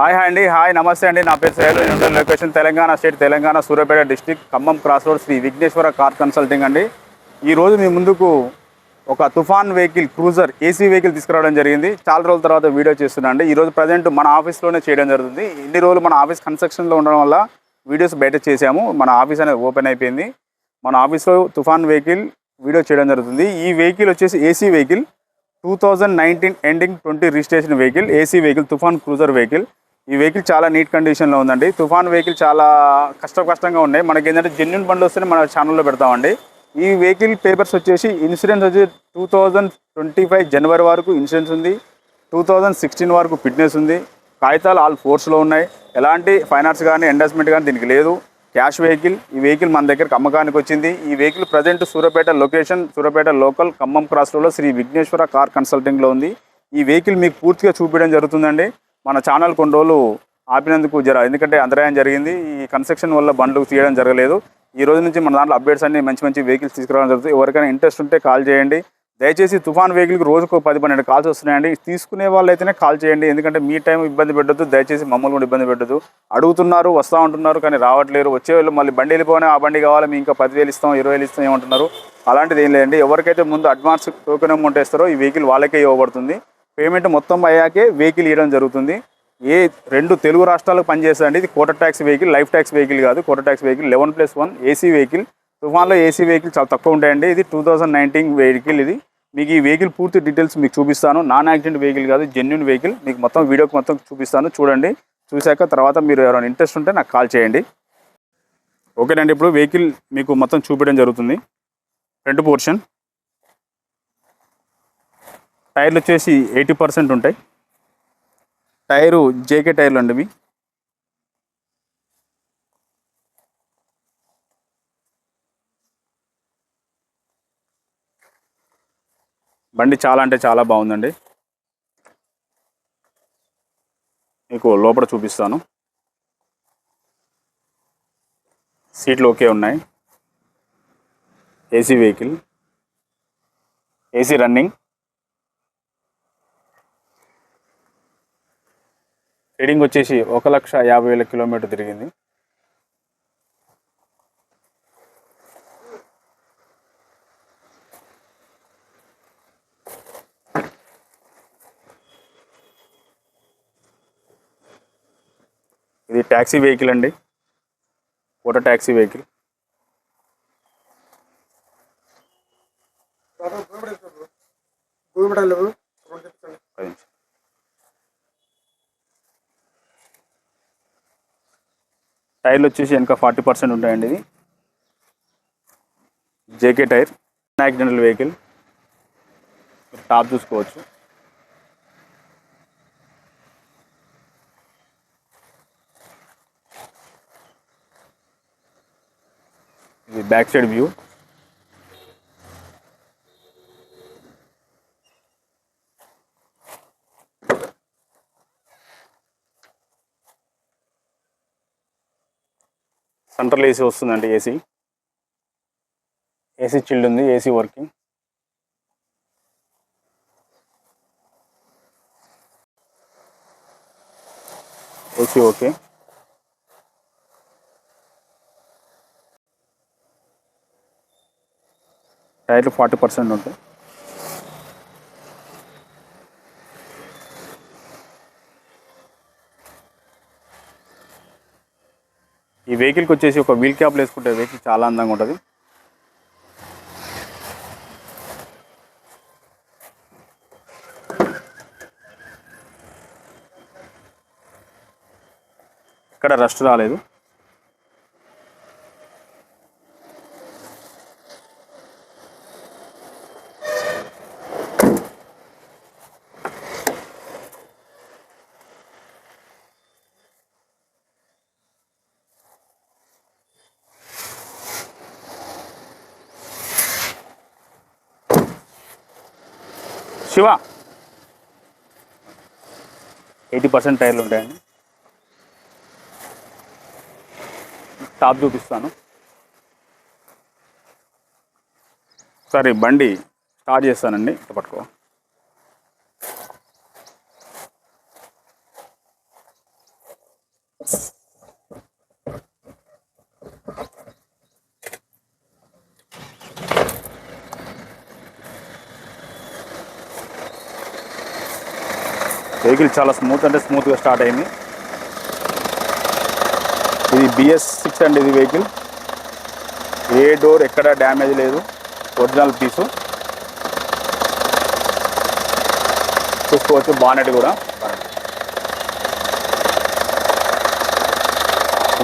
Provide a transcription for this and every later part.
Hi hi అండి hi నమస్తే అండి. నా పేరు సైలు నేను location Telangana state Telangana Suryapet district Khammam cross road Shri Vighneshwara car consulting అండి. ఈ రోజు మీ ముందుకు ఒక తుఫాన్ వెహికల్ క్రూజర్ ఏసీ వెహికల్ తీసుకురావడం జరిగింది. చాలా రోజుల తర్వాత వీడియో చేస్తున్నా అండి. ఈ రోజు ప్రజెంట్ మన ఆఫీస్లోనే చేయడం జరుగుతుంది. ఇన్ని రోజులు మన ఆఫీస్ కన్స్ట్రక్షన్లో ఉండడం వల్ల వీడియోస్ బయట చేసాము మన ఆఫీస్ అనేది ఓపెన్ అయిపోయింది. మన ఆఫీస్లో తుఫాన్ వెహికల్ వీడియో చేయడం జరుగుతుంది. ఈ వెహికల్ వచ్చేసి AC vehicle two thousand nineteen ending twenty registration vehicle AC vehicle Toofan cruiser vehicle. ఈ వెహికల్ చాలా నీట్ కండిషన్లో ఉందండి. తుఫాన్ వెహికల్ చాలా కష్ట కష్టంగా ఉన్నాయి. మనకి ఏంటంటే జెన్యున్ బండ్లు వస్తేనే మన ఛానల్లో పెడతామండి. ఈ వెహికల్ పేపర్స్ వచ్చేసి ఇన్సూరెన్స్ వచ్చి టూ థౌజండ్ ట్వంటీ ఫైవ్ జనవరి వరకు ఇన్సూరెన్స్ ఉంది. టూ థౌజండ్ సిక్స్టీన్ వరకు ఫిట్నెస్ ఉంది. కాగితాలు ఆల్ ఫోర్స్లో ఉన్నాయి. ఎలాంటి ఫైనాన్స్ కానీ ఎండస్మెంట్ కానీ దీనికి లేదు. క్యాష్ వెహికల్ ఈ వెహికల్ మన దగ్గరకు అమ్మకానికి వచ్చింది. ఈ vehicle present Suryapet location Suryapet local Khammam cross రోడ్లో శ్రీ విఘ్నేశ్వర కార్ కన్సల్టింగ్లో ఉంది. ఈ వెహికల్ మీకు పూర్తిగా చూపించడం జరుగుతుందండి. మన ఛానల్ కొన్ని రోజులు ఆపినందుకు జర ఎందుకంటే అంతరాయం జరిగింది. ఈ కన్స్ట్రక్షన్ వల్ల బండ్లు తీయడం జరగలేదు. ఈ రోజు నుంచి మన దాంట్లో అప్డేట్స్ అన్ని మంచి మంచి వెహికల్స్ తీసుకురావడం జరుగుతుంది. ఎవరికైనా ఇంట్రెస్ట్ ఉంటే కాల్ చేయండి. దయచేసి తుఫాన్ వెహికల్కి రోజుకు పది పన్నెండు కాల్స్ వస్తున్నాయండి. తీసుకునే వాళ్ళైతేనే కాల్ చేయండి. ఎందుకంటే మీ టైం ఇబ్బంది పెట్టద్దు. దయచేసి మమ్మల్ని కూడా ఇబ్బంది పెట్టద్దు. అడుగుతున్నారు వస్తూ ఉంటున్నారు కానీ రావట్లేరు. వచ్చే వాళ్ళు మళ్ళీ బండి వెళ్ళిపోయినా ఆ బండి కావాలి మీ ఇంకా పదివేలు ఇస్తాం ఇరవై వేలు ఇస్తాం ఏమంటున్నారు. అలాంటిది ఏం లేదండి. ఎవరికైతే ముందు అడ్వాన్స్ టోకెన్ అమౌంట్ ఇస్తారో ఈ వెహికల్ వాళ్ళకే ఇవ్వబడుతుంది. పేమెంట్ మొత్తం అయ్యాకే వెహికల్ ఇవ్వడం జరుగుతుంది. ఏ రెండు తెలుగు రాష్ట్రాలకు పనిచేస్తుందండి ఇది quota tax vehicle life tax vehicle కాదు quota tax vehicle eleven plus one AC vehicle తుఫాన్లో ఏసీ వెహికల్ చాలా తక్కువ ఉంటాయండి. ఇది టూ నైన్టీన్ వెహికల్ ఇది. మీకు ఈ వెహికల్ పూర్తి డీటెయిల్స్ మీకు చూపిస్తాను. నాన్ యాక్సిడెంట్ వెహికల్ కాదు జెన్యున్ వెహికల్ మీకు మొత్తం వీడియోకి మొత్తం చూపిస్తాను. చూడండి. చూశాక తర్వాత మీరు ఎవరైనా ఇంట్రెస్ట్ ఉంటే నాకు కాల్ చేయండి. ఓకేనండి ఇప్పుడు వెహికల్ మీకు మొత్తం చూపించడం జరుగుతుంది. ఫ్రంట్ పోర్షన్ టైర్లు వచ్చేసి ఎయిటీ పర్సెంట్ ఉంటాయి. టైరు జేకే టైర్లు అండి ఇవి. బండి చాలా అంటే చాలా బాగుందండి. మీకు లోపల చూపిస్తాను. సీట్లు ఓకే ఉన్నాయి. AC vehicle. AC running. Reading వచ్చేసి ఒక లక్ష యాభై వేల కిలోమీటర్ తిరిగింది. ఇది ట్యాక్సీ వెహికల్ అండి. ఓటో ట్యాక్సీ వెహికల్. పది టైర్లు వచ్చేసి వెనక ఫార్టీ పర్సెంట్ ఉంటాయండి ఇది JK tyre accidental vehicle. Top చూసుకోవచ్చు. ఇది back side view. Central AC వస్తుందండి ఏసీ. ఏసీ చిల్డ్ ఉంది ఏసీ వర్కింగ్. AC okay. టైర్లు ఫార్టీ పర్సెంట్ ఉంటాయి. ఈ వెహికల్కి వచ్చేసి ఒక వీల్ క్యాప్లు వేసుకుంటే వెహికల్ చాలా అందంగా ఉంటుంది. ఇక్కడ రష్ రాలేదు. శివ. ఎయిటీ పర్సెంట్ టైర్లు ఉంటాయండి టాప్ చూపిస్తాను. సరే బండి స్టార్ట్ చేస్తానండి పట్టుకో. Yes. వెహికల్ చాలా స్మూత్ అంటే స్మూత్గా స్టార్ట్ అయింది. ఇది బిఎస్ సిక్స్ అండి ఇది వెహికల్. ఏ డోర్ ఎక్కడ డ్యామేజ్ లేదు. Original piece. చూసుకోవచ్చు బానెట్ కూడా.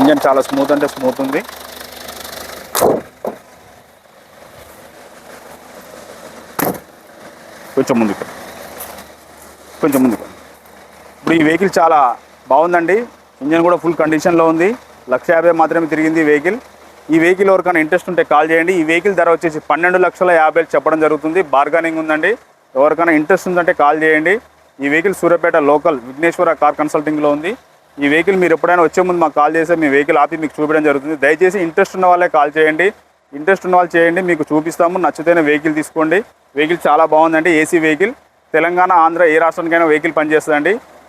ఇంజన్ చాలా స్మూత్ అంటే స్మూత్ ఉంది. కొంచెం ముందుకు. కొంచెం ముందుకు. ఇప్పుడు ఈ వెహికల్ చాలా బాగుందండి. ఇంజన్ కూడా ఫుల్ కండిషన్లో ఉంది. లక్ష యాభై మాత్రమే తిరిగింది ఈ వెహికల్. ఈ వెహికల్ ఎవరికైనా ఇంట్రెస్ట్ ఉంటే కాల్ చేయండి. ఈ వెహికల్ ధర వచ్చేసి పన్నెండు లక్షల యాభై చెప్పడం జరుగుతుంది. బార్గానింగ్ ఉందండి. ఎవరికైనా ఇంట్రెస్ట్ ఉందంటే కాల్ చేయండి. ఈ vehicle Suryapet local Vighneshwara car కన్సల్టింగ్లో ఉంది. ఈ వెహికల్ మీరు ఎప్పుడైనా వచ్చే ముందు మాకు కాల్ చేస్తే మీ వెహికల్ ఆపి మీకు చూపించడం జరుగుతుంది. దయచేసి ఇంట్రెస్ట్ ఉన్న వాళ్ళే కాల్ చేయండి. ఇంట్రెస్ట్ ఉన్న వాళ్ళు చేయండి. మీకు చూపిస్తాము. నచ్చితేనే వెహికల్ తీసుకోండి. వెహికల్ చాలా బాగుందండి. AC vehicle. తెలంగాణ ఆంధ్ర ఏ రాష్ట్రానికైనా వెహికల్ పనిచేస్తుందండి.